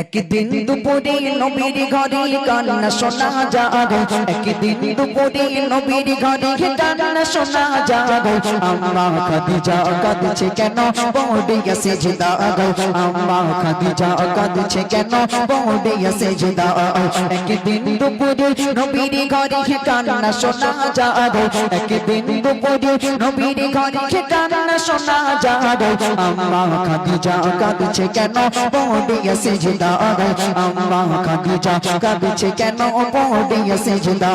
একদিন দুপুরে নবীর ঘরে কান্না শোনা যাগো একদিন দুপুরে নবীর ঘরে কান্না শোনা যাগো আম্মা খাদিজা কাঁদছে কেন? বড়ে গেছে জিদা গো আম্মা খাদিজা কাঁদছে কেন? বড়ে গেছে জিদা একদিন দুপুরে নবীর ঘরে কান্না শোনা যাগো একদিন দুপুরে নবীর ঘরে কান্না শোনা যাগো আম্মা খাদিজা কাঁদছে কেন? বড়ে গেছে জিদা আম্মা খাদিজা কাঁদছে কেন পড়ে সেজদা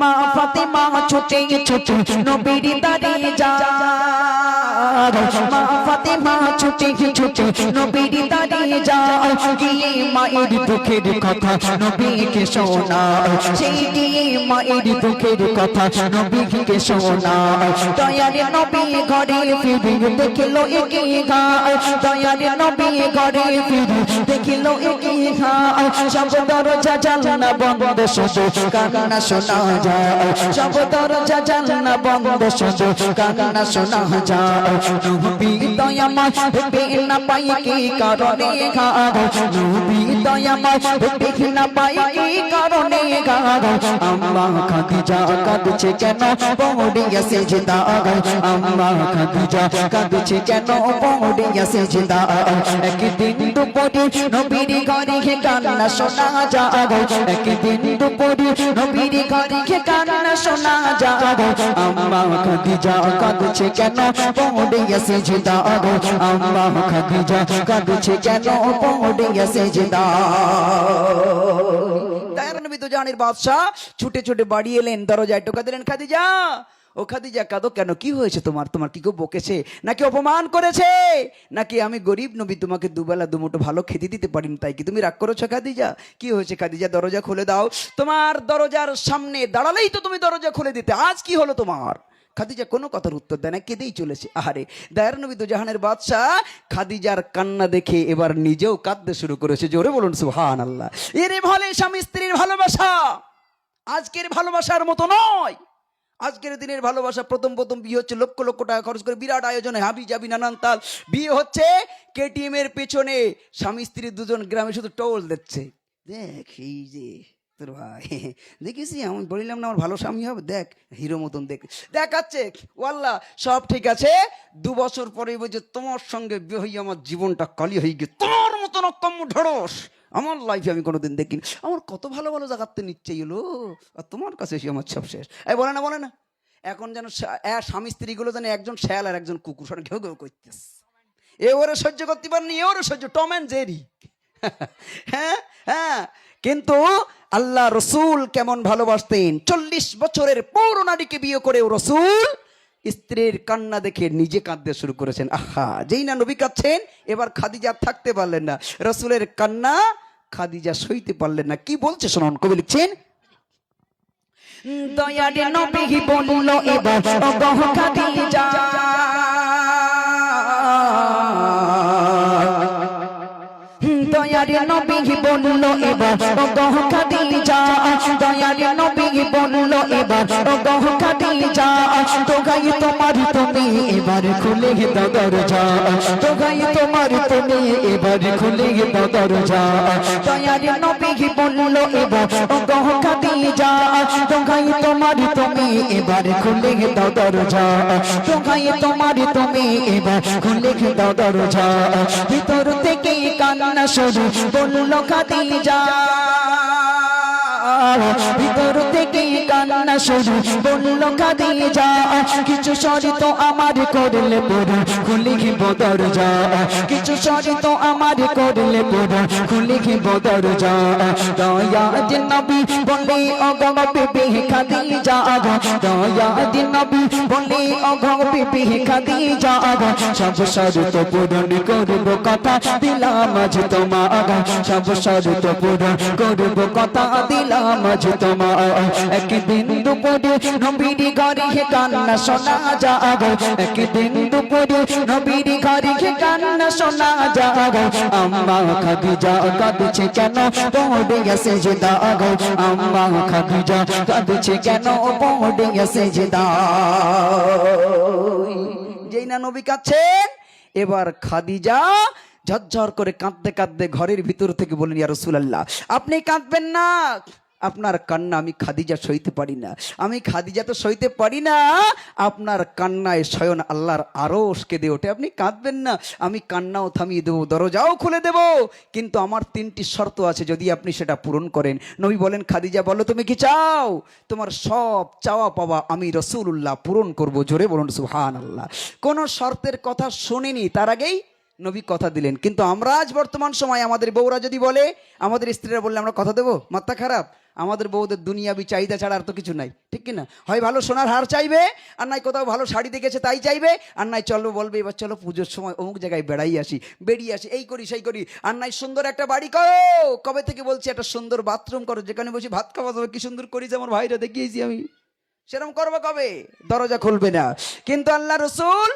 মা ফাতেমা ছোটে ছোট নবীর দাঁড়িয়ে যা মা ফাতেমা, ছোটে ছোট নবীর দাঁড়িয়ে যা গিয়ে মায়ের দুঃখের কথা নবীকে শোনা সেই গিয়ে মায়ের দুঃখের কথা নবীকে শোনা দয়ারে নবী ঘরে ফিরে দেখল একে গা দয়ারে নবী ঘরে ফিরে দেখল একে গা সব দরজা জানলা বন্ধ শুধু কান্না শোনা যায়। সব দরজা জানলা বন্ধ শুধু কান্না শোনা যায়। নবী দয়াময় ভেবে না পাই কি কারণে গা নবী দয়াময় ভেবে না পাই কি কারণে গা আম্মা খাদিজা কাঁদছে কেন? পড়িয়া সেজদা আম্মা খাদিজা কাঁদছে কেন? পড়িয়া সেজদা একদিন দুপুরে নবীর ঘরে কান্না শোনা যাগো একদিন দুপুরে নবীর ঘরে কান্না শোনা যাগো আম্মা খাদিজা কাঁদছে কেন? পড়িয়া সেজদা আম্মা খাদিজা কাঁদছে কেন পড়িয়া সেজদা তার নবী তো জানের ছুটে ছুটে বাড়ি এলেন দরজায় টোকা দিলেন খাদিজা ও খাদিজা কাঁদো কেন কি হয়েছে তোমার তোমার কি কেউ বকেছে নাকি অপমান করেছে নাকি আমি গরিব নবী তোমাকে দুবেলা দুমুটো ভালো খেতে দিতে পারিনি তাই কি তুমি রাগ করেছ খাদিজা কি হয়েছে খাদিজা দরজা খুলে দাও তোমার দরজার সামনে দাঁড়ালেই তো তুমি দরজা খুলে দিতে আজ কি হলো তোমার খাদিজা কোনো কথার উত্তর দেয় না, কেঁদেই চলেছে। আহারে, দায়ের নবী জাহানের বাদশাহ, খাদিজার কান্না দেখে এবার নিজেও কাঁদতে শুরু করেছে। জোরে বলুন সুহান আল্লাহ এরে ভালে স্বামী স্ত্রীর ভালোবাসা, আজকের ভালোবাসার মতো নয়। আজকের দিনের ভালোবাসা প্রথম প্রথম বিয়ে হচ্ছে লক্ষ লক্ষ টাকা খরচ করে বিরাট আয়োজনে, হাবি যাবি নানান তাল। বিয়ে হচ্ছে কেটিএম এর পেছনে, স্বামী স্ত্রী দুজন গ্রামে শুধু টোল দিচ্ছে। দেখ এই যে তোর ভাই। দেখিসি আমি বলিলাম না আমার ভালো স্বামী হবে? দেখ, হিরো মতন দেখ। দেখাচ্ছে ওয়াল্লা সব ঠিক আছে। দু বছর পরে বলছে, তোমার সঙ্গে বিয়ে আমার জীবনটা কালি হয়ে গিয়ে তোমার মতন অকম্য ঢড়স আমার লাইফে আমি কোনোদিন দেখিনি। আমার কত ভালো ভালো জায়গাতে নিচ্ছে এলো। আর তোমার কাছে এসে আমার সব শেষ। এই বলে না বলে না। এখন যেন স্বামী স্ত্রীগুলো যেন একজন শ্যাল আর একজন কুকুর ঘেউ ঘেউ করতেছে। এ ওরে সহ্য করতে পারেনি, এ ওরে সহ্য। Tom and Jerry. হ্যাঁ হ্যাঁ। কিন্তু আল্লাহ রসুল কেমন ভালোবাসতেন? চল্লিশ বছরের পৌর নারীকে বিয়ে করে রসুল স্ত্রীর কান্না দেখে নিজে কাঁদতে শুরু করেছেন। আহা, যেই না নবী কাঁদছেন, এবার খাদিজা থাকতে পারলেন না। রসুলের কান্না খাদিজা সইতে পারলেন না। কি বলছে শোনান, কবি লিখছেন? দয়ারে নবী বলল এবার খাদিজা। দয়ারে নবী বলল এবার অগহ খাদিজা দয়ারে নবী বলল এবার অগহ এবার খুলে দাও দরজা। তো গাই তোমার তুমি, এবার খুলে দাও দরজা। দয়ারে নবী বলল, এবার অগহ খাদিজা তো গাই তোমার তুমি, এবার খুলে দাও দরজা। তো গাই তোমার তুমি, এবার খুলে দাও দরজা। ভিতর থেকে কান্না শুরু, বলল খাদিজা ভিতর থেকে কান্না শুরু। বলল খাদিজা কিছু সরি তো আমার করলে পুরো খুলি বদর যা কিছু সরি তো আমার করলে পুরো খুলি বদর যা দয়া দিন নবী বলে অগম বিবি খাদিজা দয়া দিন নবী বলে অগম বিবি খাদিজা সব শরত পূরণ করব কথা দিলাম আজ তোমার সব শরত পূরণ করব কথা দিলাম দুপুরে নবীর ঘরে কান্না শোনা নবীর ঘরে কান্না শোনা আম্মা খাদিজা কাঁদছে কেন? পড়ে যে দাগো। আম্মা খাদিজা কাঁদছে কেন? পড়ে যে যেই না নবী কাচ্ছেন এবার খাদিজা ঝরঝর করে কাঁদতে কাঁদতে ঘরের ভিতর থেকে বলেন ইয়া রসুলাল্লাহ, আপনি কাঁদবেন না। আপনার কান্না আমি খাদিজা সইতে পারি না। আমি খাদিজা তো সইতে পারি না। আপনার কান্নায় স্বয়ন আল্লাহর আরও কেঁদে ওঠে। আপনি কাঁদবেন না। আমি কান্নাও থামিয়ে দেবো, দরজাও খুলে দেব। কিন্তু আমার তিনটি শর্ত আছে, যদি আপনি সেটা পূরণ করেন। নবী বলেন, খাদিজা, বলো তুমি কি চাও? তোমার সব চাওয়া পাওয়া আমি রসুল্লাহ পূরণ করব। জোরে বলুন সুহান আল্লাহ কোনো শর্তের কথা শোনেনি, তার আগেই নবী কথা দিলেন। কিন্তু আমরা আজ বর্তমান সময় আমাদের বউরা যদি বলে, আমাদের স্ত্রীরা বললে আমরা কথা দেবো? মাথা খারাপ। আমাদের বউদের দুনিয়াবি চাহিদা ছাড়া আর তো কিছু নাই, ঠিক কি না হয় ভালো সোনার হার চাইবে, আর নাই কোথাও ভালো শাড়ি দেখেছে তাই চাইবে, আর নাই চলো বলবে, এবার চলো পুজোর সময় অমুক জায়গায় বেড়াই আসি, বেরিয়ে আসি, এই করি, সেই করি, আর নাই সুন্দর একটা বাড়ি করো। কবে থেকে বলছি একটা সুন্দর বাথরুম করো, যেখানে বসে ভাত খাওয়া যাবে, কি সুন্দর করিস আমার ভাইরা, দেখিয়েছি আমি। সেরকম করব কবে? দরজা খুলবে না। কিন্তু আল্লাহ রসুল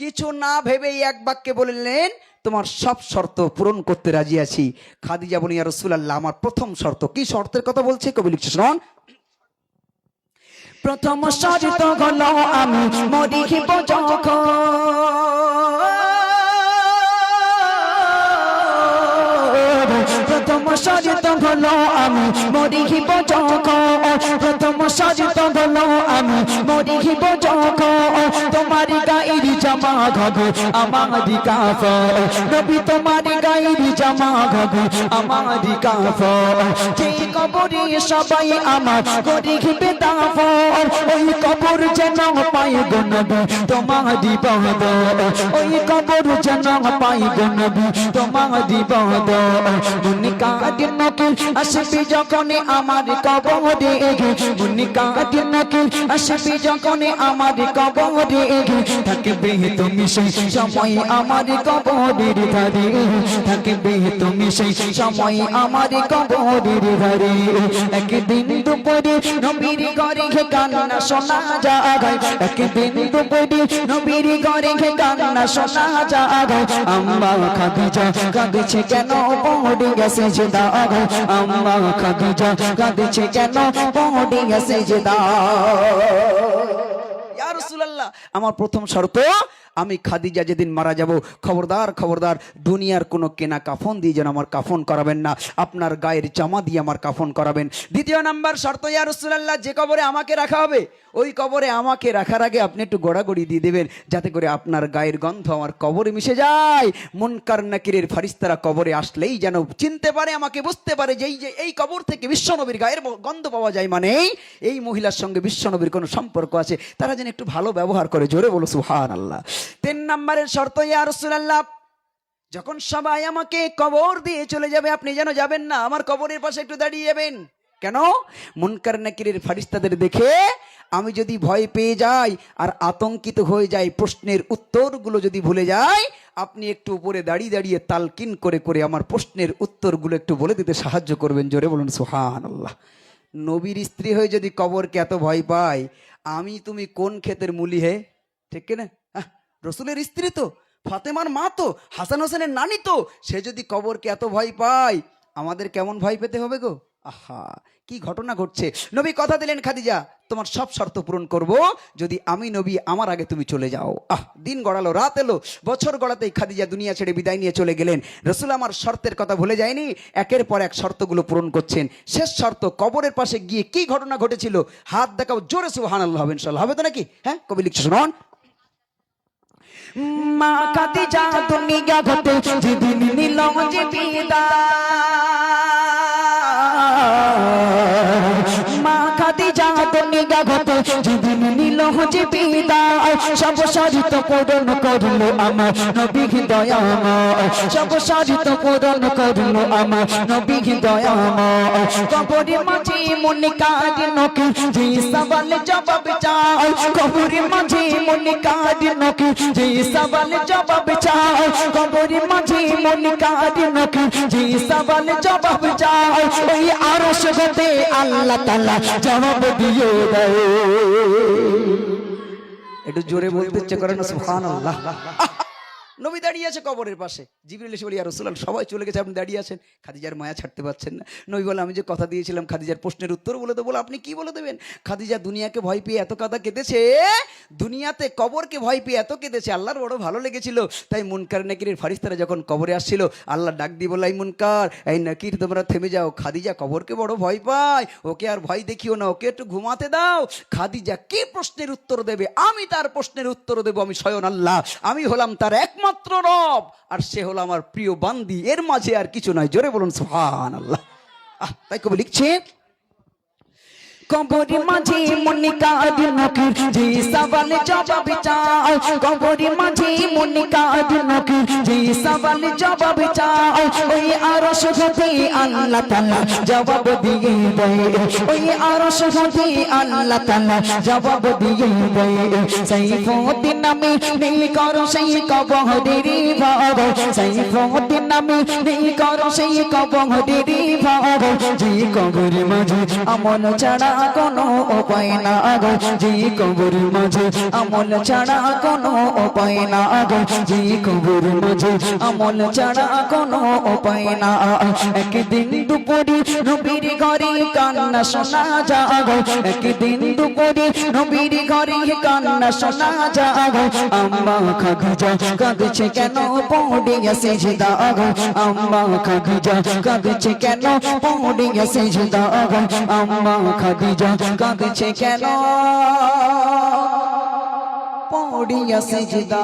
কিছু না ভেবেই এক বাক্যে বললেন তোমার সব শর্ত পূরণ করতে রাজি আছি। খাদি যাবন ইয়া রসুল আল্লাহ আমার প্রথম শর্ত। কি শর্তের কথা বলছে? কবি লিখছে শোন প্রথম শর্ত হলো আমি মরিব প্রথম শর্ত হলো আমি মরিব যখন প্রথম শর্ত হলো আমি মরিব যখন তোমার গায়ের জামা ঘাগো আমারি কাফ। নবী, তোমার গায়ের জামা ঘাগো আমারি কাফ। যে কবরে সবাই আমার গরিবে দাফ। ওই কবর যেন পাই গো নবী তোমারি বহদ ওই কবর যেন পাই গো নবী তোমারি বহদ মুনি কাদিন নকিল আসবি যখন আমার কবরে মুনি কাদিন নকিল আসবি যখন আমার কবরে থাকবে তুমি সেই সময় আমার কবরের ধারে। থাকবে তুমি সেই সময় আমার কবরের ধারে। একদিন দুপুরে নবীর ঘরে কান্না শোনা যায়। একদিন দুপুরে নবীর ঘরে কান্না শোনা যায়। আম্মা খাদিজা কাঁদছে কেন? পড়ে আম্মা খাদিজা কাঁদছে কেন? আমার প্রথম শর্ত আমি খাদিজা যেদিন মারা যাব, খবরদার খবরদার, দুনিয়ার কোনো কেনা কাফন দিয়ে যেন আমার কাফন করাবেন না। আপনার গায়ের জামা দিয়ে আমার কাফন করাবেন। দ্বিতীয় নাম্বার শর্ত, ইয়া রসুলাল্লাহ, যে কবরে আমাকে রাখা হবে, ওই কবরে আমাকে রাখার আগে আপনি একটু গড়াগড়ি দিয়ে দেবেন, যাতে করে আপনার গায়ের গন্ধ আমার কবরে মিশে যায়। মুনকার নাকিরের ফারিস্তারা কবরে আসলেই যেন চিনতে পারে, আমাকে বুঝতে পারে যে এই যে এই কবর থেকে বিশ্বনবীর গায়ের গন্ধ পাওয়া যায় মানে এই মহিলার সঙ্গে বিশ্বনবীর কোনো সম্পর্ক আছে। তারা যেন একটু ভালো ব্যবহার করে, জোরে বলো সুহান আল্লাহ তিন নম্বরের শর্ত, ইয়া রসুলাল্লাহ, যখন সবাই আমাকে কবর দিয়ে চলে যাবে, আপনি যেন যাবেন না, আমার কবরের পাশে একটু দাঁড়িয়ে যাবেন। কেন? মুনকার নাকিরের ফারিস্তাদের দেখে আমি যদি ভয় পেয়ে যাই আর আতঙ্কিত হয়ে যাই, প্রশ্নের উত্তরগুলো যদি ভুলে যাই, আপনি একটু উপরে দাঁড়িয়ে দাঁড়িয়ে তালকিন করে করে আমার প্রশ্নের উত্তরগুলো একটু বলে দিতে সাহায্য করবেন, জোরে বলুন সুহান আল্লাহ নবীর স্ত্রী হয়ে যদি কবরকে এত ভয় পায়, আমি তুমি কোন ক্ষেতের মুলি হে? ঠিক না? হ্যাঁ রসুলের স্ত্রী তো, ফাতেমার মা তো, হাসান হোসেনের নানি তো, সে যদি কবরকে এত ভয় পায়, আমাদের কেমন ভয় পেতে হবে গো? আহা, কি ঘটনা ঘটছে? নবী কথা দিলেন খাদিজা, তোমার সব শর্ত পূরণ করব, যদি আমি নবী, আমার আগে তুমি চলে যাও। আহ, দিন গড়ালো, রাত এলো, বছর গড়াতেই খাদিজা দুনিয়া ছেড়ে বিদায় নিয়ে চলে গেলেন। রসুল আমার শর্তের কথা ভুলে যায়নি, একের পর এক শর্তগুলো পূরণ করছেন। শেষ শর্ত, কবরের পাশে গিয়ে কি ঘটনা ঘটেছিল? হাত দেখাও জোরে সুহান আল্লাহ হবে ইনশাল্লাহ হবে তো নাকি? হ্যাঁ কবি লিখছে, শুনুন। মা খাদিজা দুনিয়া ঘটে যেদিন নিল যে বিদায়। মা খাদিজা দুনিয়া ঘটে যেদিন নিল যে বিদায় সব সারিত পূরণ করল আমার, নবী দয়াময় সব সারিত পূরণ করল আমার, নবী দয়াময় কবরের মাঝে মনে কাঁদি নকি যে সবাল জবাব চাই কবরের মাঝে মনে কাঁদি নকি যে সবাল জবাব চাই কবরের মাঝে মনে কাঁদি নকি যে সবাল জবাব চাই ওই আরশ গতে আল্লাহ তাআলা জবাব দিয়ে দেয়। একটু জোরে বলতে ইচ্ছে করে না? সুবহানাল্লাহ। নবী দাঁড়িয়ে আছে কবরের পাশে। জিবরিল এসে বলি আর রসুলাল সবাই চলে গেছে, আপনি দাঁড়িয়ে আছেন। খাদিজার মায়া ছাড়তে পারছেন না। নবী বলে, আমি যে কথা দিয়েছিলাম, খাদিজার প্রশ্নের উত্তর বলে দেবো। আপনি কি বলে দেবেন? খাদিজা দুনিয়াকে ভয় পেয়ে এত কাদা কেঁদেছে? দুনিয়াতে কবরকে ভয় পেয়ে এত কেঁদেছে? আল্লাহর বড় ভালো লেগেছিল। তাই মুনকার নাকিরের ফারিস্তারা যখন কবরে আসছিল আল্লাহ ডাক দিয়ে বললাই মুনকার, এই নাকির, তোমরা থেমে যাও। খাদিজা কবরকে বড় ভয় পায়। ওকে আর ভয় দেখিও না, ওকে একটু ঘুমাতে দাও। খাদিজা কি প্রশ্নের উত্তর দেবে? আমি তার প্রশ্নের উত্তর দেবো, আমি স্বয়ং আল্লাহ। আমি হলাম তার একমাত্র রব। আর সে হলো আমার প্রিয় বান্দি। এর মাঝে আর কিছু নয় জোরে বলুন সুহান আল্লাহ তাই কবি লিখছে কবরি মাঝে মনিকা নকির যে সওয়াল জবাব চাও কবরি মাঝে মনিকা নকির যে সওয়াল জবাব চাও, ওই আরশ হতে আল্লাহ তাআলা জবাব দিয়ে দেয়। ওই আরশ হতে আল্লাহ তাআলা জবাব দিয়ে দেয়। সাইফুদ্দিন নামে নেই করো সেই কবরের ভাগ সাইফুদ্দিন নামে নেই করো সেই কবরের ভাগ যে কবর মাঝে আমল ছাড়া কোনো উপায় না গো। যে কবর মাঝে আমল ছাড়া কোনো উপায় না গো। যে কবর মাঝে আমল ছাড়া কোনো উপায় না একদিন দুপুরে নবীর ঘরে কান্না শোনা যাগো একদিন দুপুরে নবীর ঘরে কান্না শোনা যাগো আম্মা খাদিজা কাঁদছে কেন? পড়িয়া সেজদা গো। আম্মা খাদিজা কাঁদছে কেন? পড়িয়া সেজদা গো। আম্মা খাদিজা কাঁদছে কেন? পড়িয়া সেজদা